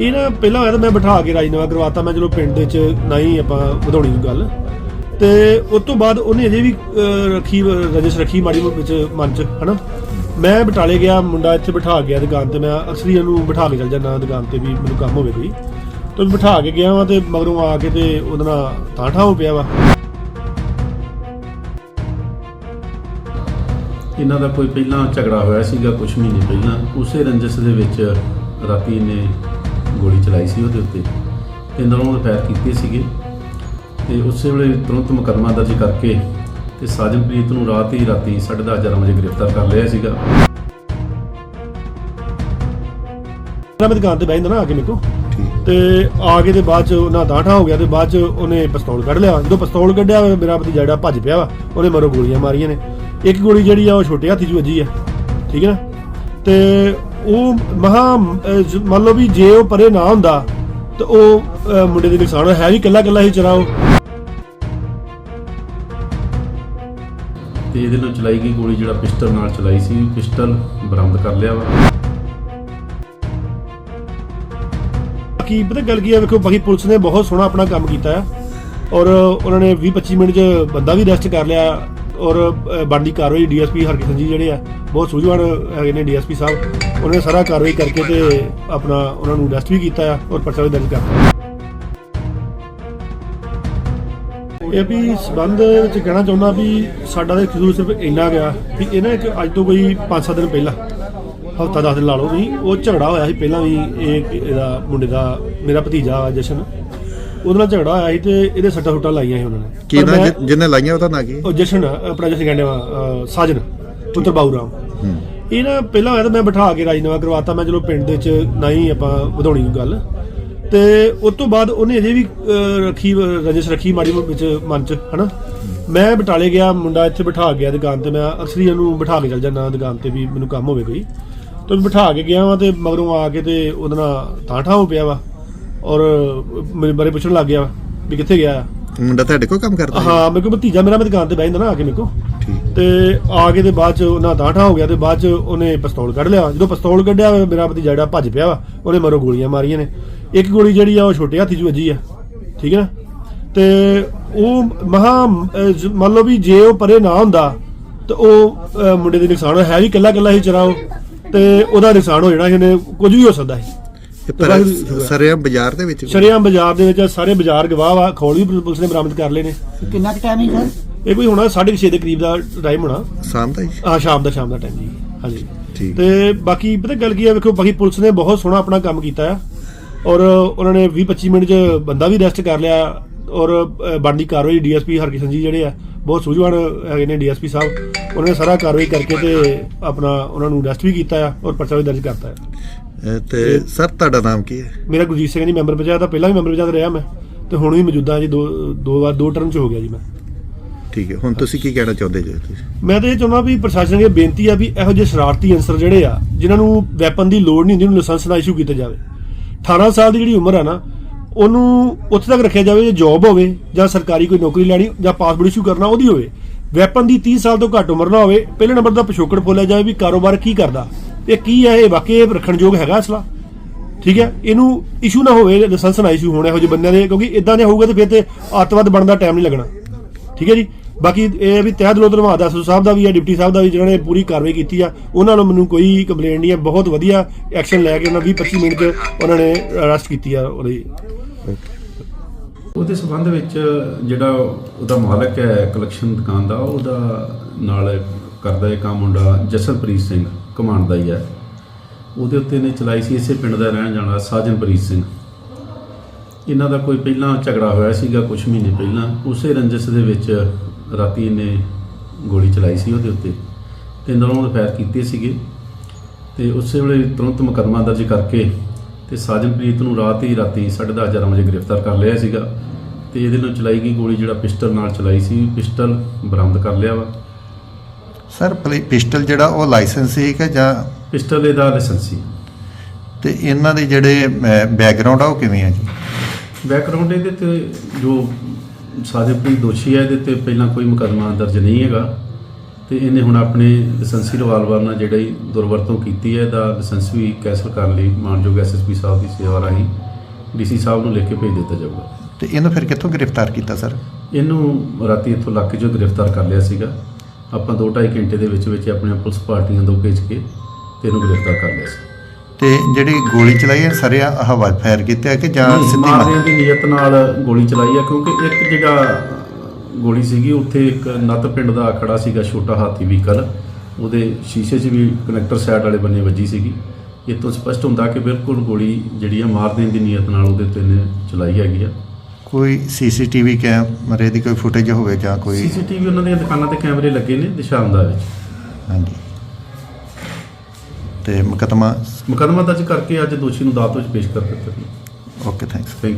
ਇਹ ਨਾ ਪਹਿਲਾਂ ਹੋਇਆ ਤਾਂ ਮੈਂ ਬਿਠਾ ਕੇ ਰਾਜਨਾਮਾ ਕਰਵਾਤਾ, ਮੈਂ ਚਲੋ ਪਿੰਡ ਦੇ ਵਿੱਚ ਨਹੀਂ ਆਪਾਂ ਵਧਾਉਣੀ ਗੱਲ। ਤੇ ਉਸ ਤੋਂ ਬਾਅਦ ਉਹਨੇ ਅਜੇ ਵੀ ਰੱਖੀ ਰਜਿਸ ਰੱਖੀ ਮਾੜੀ ਵਿੱਚ ਮਨ ਚ, ਹਨਾ? ਮੈਂ ਬਟਾਲੇ ਗਿਆ, ਮੁੰਡਾ ਇੱਥੇ ਬਿਠਾ ਗਿਆ ਦੁਕਾਨ ਤੇ, ਮੈਂ ਅਕਸਰ ਹੀ ਉਹਨੂੰ ਬਿਠਾ ਕੇ ਚੱਲ ਜਾਂਦਾ ਦੁਕਾਨ ਤੇ ਵੀ ਮੈਨੂੰ ਕੰਮ ਹੋਵੇ ਕੋਈ। ਤੇ ਬਿਠਾ ਕੇ ਗਿਆ ਵਾਂ ਤੇ ਮਗਰੋਂ ਆ ਕੇ ਤੇ ਉਹਦੇ ਨਾਲ ਤਾਂ ਠਾਹ ਹੋ ਪਿਆ ਵਾ। ਇਹਨਾਂ ਦਾ ਕੋਈ ਪਹਿਲਾਂ ਝਗੜਾ ਹੋਇਆ ਸੀਗਾ ਕੁਝ ਮਹੀਨੇ ਪਹਿਲਾਂ, ਉਸੇ ਰੰਜਸ ਦੇ ਵਿੱਚ ਰਾਤੀ ਇਹਨੇ ਗੋਲੀ ਚਲਾਈ ਸੀ ਉਹਦੇ ਉੱਤੇ। ਤੇ ਨਰੋਂ ਫਾਇਰ ਕੀਤੇ ਸੀਗੇ। ਤੇ ਉਸੇ ਵੇਲੇ ਤੁਰੰਤ ਮੁਕੱਦਮਾ ਦਰਜ ਕਰਕੇ ਤੇ ਸਾਜਨਪ੍ਰੀਤ ਨੂੰ ਰਾਤ ਹੀ ਰਾਤੀ 10:30 ਵਜੇ ਗ੍ਰਿਫਤਾਰ ਕਰ ਲਿਆ ਸੀਗਾ। ਮੈਂ ਦੁਕਾਨ ਤੇ ਬਹਿ ਜਾਂਦਾ ਨਾ ਆ ਕੇ ਮੇਰੇ ਕੋ ਤੇ ਆ ਕੇ ਤੇ ਬਾਅਦ ਚ ਉਹਨਾਂ ਦਾਂਠਾ ਹੋ ਗਿਆ ਤੇ ਬਾਅਦ ਚ ਉਹਨੇ ਪਿਸਤੌਲ ਕੱਢ ਲਿਆ। ਜਦੋਂ ਪਿਸਤੌਲ ਕੱਢਿਆ ਮੇਰਾ ਭਤੀਜਾ ਜਿਹੜਾ ਭੱਜ ਪਿਆ ਵਾ ਉਹਨੇ ਮਰੋ ਗੋਲੀਆਂ ਮਾਰੀਆਂ ਨੇ। ਇੱਕ ਗੋਲੀ ਜਿਹੜੀ ਆ ਉਹ ਛੋਟੇ ਹੱਥੀ ਚ ਵੱਜੀ ਆ। ਠੀਕ ਹੈ ਨਾ? ਤੇ ਉਹ ਮਹਾ ਮੰਨ ਲਓ ਵੀ ਜੇ ਉਹ ਪਰੇ ਨਾ ਹੁੰਦਾ ਤੇ ਉਹ ਮੁੰਡੇ ਦੇ ਨੁਕਸਾਨ ਹੈ ਵੀ ਕੱਲਾ ਕੱਲਾ ਹੀ ਚਰਾਓ ਤੇ ਇਹਦੇ ਨਾਲ ਚਲਾਈ ਗਈ ਗੋਲੀ ਜਿਹੜਾ ਪਿਸਟਲ ਨਾਲ ਚਲਾਈ ਸੀ ਪਿਸਟਲ ਬਰਾਮਦ ਕਰ ਲਿਆ ਵਾ। ਬਾਕੀ ਪਤਾ ਗੱਲ ਕੀ ਆ ਵੇਖੋ ਬਾਕੀ ਪੁਲਿਸ ਨੇ ਬਹੁਤ ਸੋਹਣਾ ਆਪਣਾ ਕੰਮ ਕੀਤਾ ਔਰ ਉਹਨਾਂ ਨੇ 20 25 ਮਿੰਟ 'ਚ ਬੰਦਾ ਵੀ ਅਰੈਸਟ ਕਰ ਲਿਆ। ਔਰ ਬਣਦੀ ਕਾਰਵਾਈ ਡੀਐਸਪੀ ਹਰਕਿਸ਼ਨ ਜੀ ਜਿਹੜੇ ਆ, ਬਹੁਤ ਸੂਝਵਾਨ ਹੈਗੇ ਨੇ ਡੀਐਸਪੀ ਸਾਹਿਬ। ਉਹਨਾਂ ਨੇ ਸਾਰਾ ਕਾਰਵਾਈ ਕਰਕੇ ਤੇ ਆਪਣਾ ਉਹਨਾਂ ਨੂੰ ਅਰੈਸਟ ਵੀ ਕੀਤਾ ਆ ਔਰ ਪਰਚਾ ਵੀ ਦਰਜ ਕਰਤਾ। ਇਹ ਵੀ ਸਬੰਧ ਵਿੱਚ ਕਹਿਣਾ ਚਾਹੁੰਦਾ ਵੀ ਸਾਡਾ ਤਾਂ ਕਸੂਰ ਸਿਰਫ ਇੰਨਾ ਗਿਆ ਵੀ ਇਹਨਾਂ ਇੱਕ ਅੱਜ ਤੋਂ ਕੋਈ 5-7 ਦਿਨ ਪਹਿਲਾਂ, ਹਫਤਾ 10 ਦਿਨ ਲਾ ਲਓ ਵੀ ਉਹ ਝਗੜਾ ਹੋਇਆ ਸੀ ਪਹਿਲਾਂ ਵੀ ਇਹ ਇਹਦਾ ਮੁੰਡੇ ਦਾ, ਮੇਰਾ ਭਤੀਜਾ ਜਸ਼ਨ। ਉਹਦੇ ਨਾਲ ਝਗੜਾ ਹੋਇਆ ਸੀ ਤੇ ਇਹਦੇ ਸੱਟਾ ਸੁੱਟਾਂ ਲਾਈਆਂ ਸੀ ਉਹਨਾਂ ਨੇ। ਪਰ ਨਾ ਮੈਂ- ਜਿਹਨੇ ਲਾਈਆਂ ਉਹਦਾ ਨਾਂ ਕੀ? ਉਹ ਜਸ਼ਨ ਆਪਣਾ ਜਸ਼ਨ ਕਹਿੰਦੇ ਵਾ ਸਾਜਨ ਪੁੱਤਰ ਬਾਊ ਰਾਮ। ਇਹ ਨਾ ਪਹਿਲਾਂ ਹੋਇਆ ਤਾਂ ਮੈਂ ਬਿਠਾ ਕੇ ਰਾਜਨਾਮਾ ਕਰਵਾਤਾ ਮੈਂ ਚਲੋ ਪਿੰਡ ਦੇ ਵਿੱਚ ਨਹੀਂ ਆਪਾਂ ਵਧਾਉਣੀ ਗੱਲ। ਤੇ ਉਸ ਤੋਂ ਬਾਅਦ ਉਹਨੇ ਅਜੇ ਵੀ ਰੱਖੀ ਰਜਿਸ ਰੱਖੀ ਮਾੜੀ ਮੋਟੀ ਵਿੱਚ ਮਨ ਚ ਹਨਾ? ਮੈਂ ਬਟਾਲੇ ਗਿਆ ਮੁੰਡਾ ਇੱਥੇ ਬਿਠਾ ਗਿਆ ਦੁਕਾਨ ਤੇ ਮੈਂ ਅਕਸਰ ਹੀ ਉਹਨੂੰ ਬਿਠਾ ਕੇ ਚੱਲ ਜਾਂਦਾ ਦੁਕਾਨ ਤੇ ਵੀ ਮੈਨੂੰ ਕੰਮ ਹੋਵੇ ਕੋਈ। ਤੇ ਬਿਠਾ ਕੇ ਗਿਆ ਵਾਂ ਤੇ ਮਗਰੋਂ ਆ ਕੇ ਤੇ ਉਹਦੇ ਨਾਲ ਤਾਂ ਠਾਹ ਹੋ ਪਿਆ ਵਾ। ਔਰ ਮੇਰੇ ਬਾਰੇ ਪੁੱਛਣ ਲੱਗ ਗਿਆ ਵੀ ਕਿੱਥੇ ਗਿਆ। ਮੁੰਡਾ ਤੁਹਾਡੇ ਕੋਲ ਕੰਮ ਕਰਦਾ ਹੈ? ਮੇਰੇ ਕੋਲ ਭਤੀਜਾ ਮੇਰਾ ਮੈਂ ਦੁਕਾਨ ਤੇ ਬਹਿ ਜਾਂਦਾ ਨਾ ਆ ਕੇ ਮੇਰੇ ਕੋਲ। ਤੇ ਆ ਕੇ ਤੇ ਬਾਅਦ ਚ ਉਹਨਾਂ ਦਾਂਠਾ ਹੋ ਗਿਆ ਤੇ ਬਾਅਦ ਚ ਉਹਨੇ ਪਿਸਤੌਲ ਕੱਢ ਲਿਆ। ਜਦੋਂ ਪਿਸਤੌਲ ਕੱਢਿਆ ਮੇਰਾ ਭਤੀਜਾ ਜਿਹੜਾ ਭੱਜ ਪਿਆ ਵਾ ਉਹਨੇ ਮਰੋ ਗੋਲੀਆਂ ਮਾਰੀਆਂ ਨੇ। ਇੱਕ ਗੋਲੀ ਜਿਹੜੀ ਆ ਉਹ ਛੋਟੇ ਹੱਥੀ ਚ ਵੱਜੀ ਆ। ਠੀਕ ਹੈ ਨਾ? ਤੇ ਉਹ ਮਹਾ ਮੰਨ ਲਓ ਵੀ ਜੇ ਉਹ ਪਰੇ ਨਾ ਹੁੰਦਾ ਤੇ ਉਹ ਮੁੰਡੇ ਦੇ ਨੁਕਸਾਨ ਹੈ ਵੀ ਕੱਲਾ ਕੱਲਾ ਹੀ ਚਰਾਓ ਤੇ ਉਹਦਾ ਨੁਕਸਾਨ ਹੋ ਜਾਣਾ ਸੀ ਉਹਨੇ ਕੁਝ ਵੀ ਹੋ ਸਕਦਾ ਸੀ। ਸਰਿਆ ਬਾਜ਼ਾਰ ਦੇ ਵਿੱਚ ਸ਼ਰਿਆਮ ਬਾਜ਼ਾਰ ਦੇ ਵਿੱਚ ਸਾਰੇ ਬਾਜ਼ਾਰ ਗਵਾਹ ਵਾ ਖੋਲ ਵੀ ਪੁਲਿਸ ਨੇ ਬਰਾਮਦ ਕਰ ਲਏ ਨੇ। ਕਿੰਨਾ ਕੁ ਟਾਈਮ ਹੈ ਸਰ? ਇਹ ਕੋਈ ਹੋਣਾ 6:30 ਦੇ ਕਰੀਬ ਦਾ ਟਾਈਮ ਹੋਣਾ। ਸ਼ਾਮ ਦਾ ਹੀ। ਆ ਸ਼ਾਮ ਦਾ ਸ਼ਾਮ ਦਾ ਟਾਈਮ ਜੀ। ਹਾਂਜੀ। ਠੀਕ। ਤੇ ਬਾਕੀ ਪਤਾ ਗੱਲ ਕੀ ਆ ਵੇਖੋ ਬਾਕੀ ਪੁਲਿਸ ਨੇ ਬਹੁਤ ਸੋਹਣਾ ਆਪਣਾ ਕੰਮ ਕੀਤਾ ਆ। ਔਰ ਉਹਨਾਂ ਨੇ 20 25 ਮਿੰਟ 'ਚ ਬੰਦਾ ਵੀ ਅਰੈਸਟ ਕਰ ਲਿਆ। ਔਰ ਅ, ਬਣਦੀ ਕਾਰਵਾਈ ਡੀਐਸਪੀ ਹਰਕਿਸ਼ਨ ਜੀ ਜਿਹੜੇ ਆ ਬਹੁਤ ਸੂਝਵਾਨ ਹੈਗੇ ਨੇ ਡੀਐਸਪੀ ਸਾਹਿਬ। ਉਹਨਾਂ ਨੇ ਸਾਰਾ ਕਾਰਵਾਈ ਕਰਕੇ ਤੇ ਆਪਣਾ ਉਹਨਾਂ ਨੂੰ ਅਰੈਸਟ ਵੀ ਕੀਤਾ ਆ ਔਰ ਪਰਚਾ ਵੀ ਦਰਜ ਕਰਤਾ ਆ। ਤੇ ਸਰ ਤੁਹਾਡਾ ਨਾਮ ਕੀ ਹੈ? ਮੇਰਾ ਗੁਰਜੀਤ ਸਿੰਘ ਜੀ ਮੈਂਬਰ ਪੰਚਾਇਤ ਦਾ। ਪਹਿਲਾਂ ਵੀ ਮੈਂਬਰ ਪੰਚਾਇਤ ਰਿਹਾ ਮੈਂ। ਤੇ ਹੁਣ ਵੀ ਮੌਜੂਦਾ ਜੀ ਦੋ ਦੋ ਵਾਰ ਦੋ ਟਰਮ 'ਚ ਹੋ ਗਿਆ ਜੀ ਮੈਂ। ਠੀਕ ਹੈ ਹੁਣ ਤੁਸੀਂ ਕੀ ਕਹਿਣਾ ਚਾਹੁੰਦੇ ਜੀ ਮੈਂ ਤਾਂ ਇਹ ਚਾਹੁੰਦਾ ਵੀ ਪ੍ਰਸ਼ਾਸਨ ਦੀ ਬੇਨਤੀ ਆ ਵੀ ਇਹੋ ਜਿਹੇ ਸ਼ਰਾਰਤੀ ਅਨਸਰ ਜਿਹੜੇ ਆ ਜਿਨ੍ਹਾਂ ਨੂੰ ਵੈਪਨ ਦੀ ਲੋੜ ਨਹੀਂ ਹੁੰਦੀ ਉਹਨੂੰ ਲਾਇਸੈਂਸ ਦਾ ਇਸ਼ੂ ਕੀਤਾ ਜਾਵੇ। 18 ਸਾਲ ਦੀ ਜਿਹੜੀ ਉਮਰ ਆ ਨਾ ਉਹਨੂੰ ਉੱਥੇ ਤੱਕ ਰੱਖਿਆ ਜਾਵੇ ਜੇ ਜੌਬ ਹੋਵੇ ਜਾਂ ਸਰਕਾਰੀ ਕੋਈ ਨੌਕਰੀ ਲੈਣੀ ਜਾਂ ਪਾਸਪੋਰਟ ਇਸ਼ੂ ਕਰਨਾ ਉਹਦੀ ਹੋਵੇ। ਵੈਪਨ ਦੀ 30 ਸਾਲ ਤੋਂ ਘੱਟ ਉਮਰ ਨਾ ਹੋਵੇ। ਪਹਿਲੇ ਨੰਬਰ ਦਾ ਪਿਛੋਕੜ ਫੋਲਿਆ ਜਾਵੇ ਵੀ ਕਾਰੋਬਾਰ ਕੀ ਕਰਦਾ। ਇਹ ਕੀ ਹੈ? ਇਹ ਵਾਕਈ ਇਹ ਰੱਖਣ ਯੋਗ ਹੈਗਾ ਅਸਲਾ? ਠੀਕ ਹੈ? ਇਹਨੂੰ ਇਸ਼ੂ ਨਾ ਹੋਵੇ ਲਾਇਸੈਂਸ ਨਾ ਇਸ਼ੂ ਹੋਣਾ, ਇਹੋ ਜਿਹੇ ਬੰਦਿਆਂ ਦੇ, ਕਿਉਂਕਿ ਇਦਾਂ ਦੇ ਹੋਊਗਾ ਤੇ ਫਿਰ ਤੇ ਅੱਤਵਾਦ ਬਣਨ ਦਾ ਟਾਈਮ ਨਹੀਂ ਲੱਗਣਾ। ਠੀਕ ਹੈ ਜੀ? ਬਾਕੀ ਇਹ ਵੀ ਤਹਿ ਦਿਲੋਂ ਧੰਨਵਾਦ ਆ ਸਾਹਿਬ ਦਾ ਵੀ ਹੈ ਡਿਪਟੀ ਸਾਹਿਬ ਦਾ ਵੀ, ਜਿਨ੍ਹਾਂ ਨੇ ਪੂਰੀ ਕਾਰਵਾਈ ਕੀਤੀ ਆ। ਉਹਨਾਂ ਨੂੰ ਮੈਨੂੰ ਕੋਈ ਕੰਪਲੇਂਟ ਨਹੀਂ ਹੈ, ਬਹੁਤ ਵਧੀਆ ਐਕਸ਼ਨ ਲੈ ਕੇ ਉਹਨਾਂ 20 25 ਮਿੰਟ 'ਚ ਉਹਨਾਂ ਨੇ ਅਰੈਸਟ ਕੀਤੀ ਆ ਉਹਦੀ। ਉਹਦੇ ਸਬੰਧ ਵਿੱਚ ਜਿਹੜਾ ਉਹਦਾ ਮਾਲਕ ਹੈ ਕਲੈਕਸ਼ਨ ਦੁਕਾਨ ਦਾ, ਉਹਦਾ ਨਾਲ ਕਰਦਾ ਇਹ ਕੰਮ ਮੁੰਡਾ ਜਸਨਪ੍ਰੀਤ ਸਿੰਘ। ਕਮਾਂਡ ਦਾ ਹੀ ਹੈ। ਉਹਦੇ ਉੱਤੇ ਨੇ ਚਲਾਈ ਸੀ, ਇਸੇ ਪਿੰਡ ਦਾ ਰਹਿਣ ਜਾਣਾ ਸਾਜਨਪ੍ਰੀਤ ਸਿੰਘ। ਇਹਨਾਂ ਦਾ ਕੋਈ ਪਹਿਲਾਂ ਝਗੜਾ ਹੋਇਆ ਸੀਗਾ ਕੁਝ ਮਹੀਨੇ ਪਹਿਲਾਂ। ਉਸੇ ਰੰਜਸ ਦੇ ਵਿੱਚ ਰਾਤੀ ਇਹਨੇ ਗੋਲੀ ਚਲਾਈ ਸੀ ਉਹਦੇ ਉੱਤੇ ਤੇ ਨਰੋਂ ਫਾਇਰ ਕੀਤੇ ਸੀਗੇ। ਤੇ ਉਸੇ ਵੇਲੇ ਤੁਰੰਤ ਮੁਕੱਦਮਾ ਦਰਜ ਕਰਕੇ ਤੇ ਸਾਜਨਪ੍ਰੀਤ ਨੂੰ ਰਾਤ ਹੀ ਰਾਤੀ 10:30 ਵਜੇ ਗ੍ਰਿਫਤਾਰ ਕਰ ਲਿਆ ਸੀਗਾ। ਤੇ ਇਹਦੇ ਨਾਲ ਚਲਾਈ ਗਈ ਗੋਲੀ ਜਿਹੜਾ ਪਿਸਟਲ ਨਾਲ ਚਲਾਈ ਸੀ, ਪਿਸਟਲ ਬਰਾਮਦ ਕਰ ਲਿਆ ਵਾ। ਸਰ ਪਿਸਟਲ ਜਿਹੜਾ ਉਹ ਲਾਇਸੈਂਸ ਹੈ ਕਿ ਜਾਂ ਪਿਸਟਲ ਇਹਦਾ ਲਾਇਸੈਂਸੀ ਤੇ ਇਹਨਾਂ ਦੇ ਜਿਹੜੇ ਬੈਕਗ੍ਰਾਉਂਡ ਆ ਉਹ ਕਿਵੇਂ ਆ ਜੀ? ਬੈਕਗ੍ਰਾਉਂਡ ਇਹਦੇ ਤੇ ਜੋ ਸਾਜਨਪ੍ਰੀਤ ਦੋਸ਼ੀ ਹੈ ਇਹਦੇ ਤੇ ਪਹਿਲਾਂ ਕੋਈ ਮੁਕੱਦਮਾ ਦਰਜ ਨਹੀਂ ਹੈਗਾ। ਤੇ ਇਹਨੇ ਹੁਣ ਆਪਣੇ ਲਾਇਸੈਂਸੀ ਰਿਵਾਲਵਰ ਨਾਲ ਜਿਹੜੀ ਦੁਰਵਰਤੋਂ ਕੀਤੀ ਹੈ ਇਹਦਾ ਲਾਇਸੈਂਸ ਵੀ ਕੈਂਸਲ ਕਰਨ ਲਈ ਮਾਨਯੋਗ ਐਸਐਸਪੀ ਸਾਹਿਬ ਦੀ ਸੇਵਾ ਰਾਹੀਂ ਡੀਸੀ ਸਾਹਿਬ ਨੂੰ ਲਿਖ ਕੇ ਭੇਜ ਦਿੱਤਾ ਜਾਊਗਾ। ਤੇ ਇਹਨੂੰ ਫਿਰ ਕਿੱਥੋਂ ਗ੍ਰਿਫਤਾਰ ਕੀਤਾ ਸਰ? ਇਹਨੂੰ ਰਾਤੀ ਇੱਥੋਂ ਇਲਾਕੇ 'ਚੋਂ ਗ੍ਰਿਫਤਾਰ ਕਰ ਲਿਆ ਸੀਗਾ। ਆਪਾਂ 2.5 ਘੰਟੇ ਦੇ ਵਿੱਚ ਵਿੱਚ ਆਪਣੀਆਂ ਪੁਲਿਸ ਪਾਰਟੀਆਂ ਤੋਂ ਭੇਜ ਕੇ ਤੇ ਇਹਨੂੰ ਗ੍ਰਿਫਤਾਰ ਕਰ ਲਿਆ ਸੀ। ਤੇ ਜਿਹੜੀ ਗੋਲੀ ਚਲਾਈ ਹੈ ਸਾਰੇ ਹਵਾ ਫਾਇਰ ਕੀਤਾ ਹੈ ਕਿ ਜਾਂ ਨਹੀਂ, ਸਿੱਧੀ ਮਾਰ- ਦੀ ਨੀਅਤ ਨਾਲ ਗੋਲੀ ਚਲਾਈ ਆ ਕਿਉਂਕਿ ਇੱਕ ਜਿਹੜਾ ਗੋਲੀ ਸੀਗੀ ਉੱਥੇ ਇੱਕ ਨੱਤ ਪਿੰਡ ਦਾ ਖੜਾ ਸੀਗਾ ਛੋਟਾ ਹਾਥੀ ਵਹੀਕਲ। ਉਹਦੇ ਸ਼ੀਸ਼ੇ 'ਚ ਵੀ ਕਨੈਕਟਰ ਸਾਈਡ ਵਾਲੇ ਬੰਨੇ ਵੱਜੀ ਸੀਗੀ। ਇਹ ਤੋਂ ਸਪਸ਼ਟ ਹੁੰਦਾ ਕਿ ਬਿਲਕੁਲ ਗੋਲੀ ਜਿਹੜੀ ਆ ਮਾਰ ਦੇਣ ਦੀ ਨੀਅਤ ਨਾਲ ਉਹਦੇ ਉੱਤੇ ਨੇ ਚਲਾਈ ਹੈਗੀ ਆ। ਕੋਈ ਸੀਸੀਟੀਵੀ ਕੈਮਰੇ ਦੀ ਕੋਈ ਫੁਟੇਜ ਹੋਵੇ ਜਾਂ ਕੋਈ ਸੀਸੀਟੀਵੀ ਉਹਨਾਂ ਦੀਆਂ ਦੁਕਾਨਾਂ ਤੇ ਕੈਮਰੇ ਲੱਗੇ ਨੇ ਦਿਸ਼ਾਂਦਾ ਵਿੱਚ। ਹਾਂਜੀ। ਤੇ ਮੁਕੱਦਮਾ ਮੁਕੱਦਮਾ ਦਰਜ ਕਰਕੇ ਅੱਜ ਦੋਸ਼ੀ ਨੂੰ ਅਦਾਲਤ ਵਿੱਚ ਪੇਸ਼ ਕਰ ਦਿੱਤਾ ਓਕੇ ਥੈਂਕਸ ਥੈਂਕ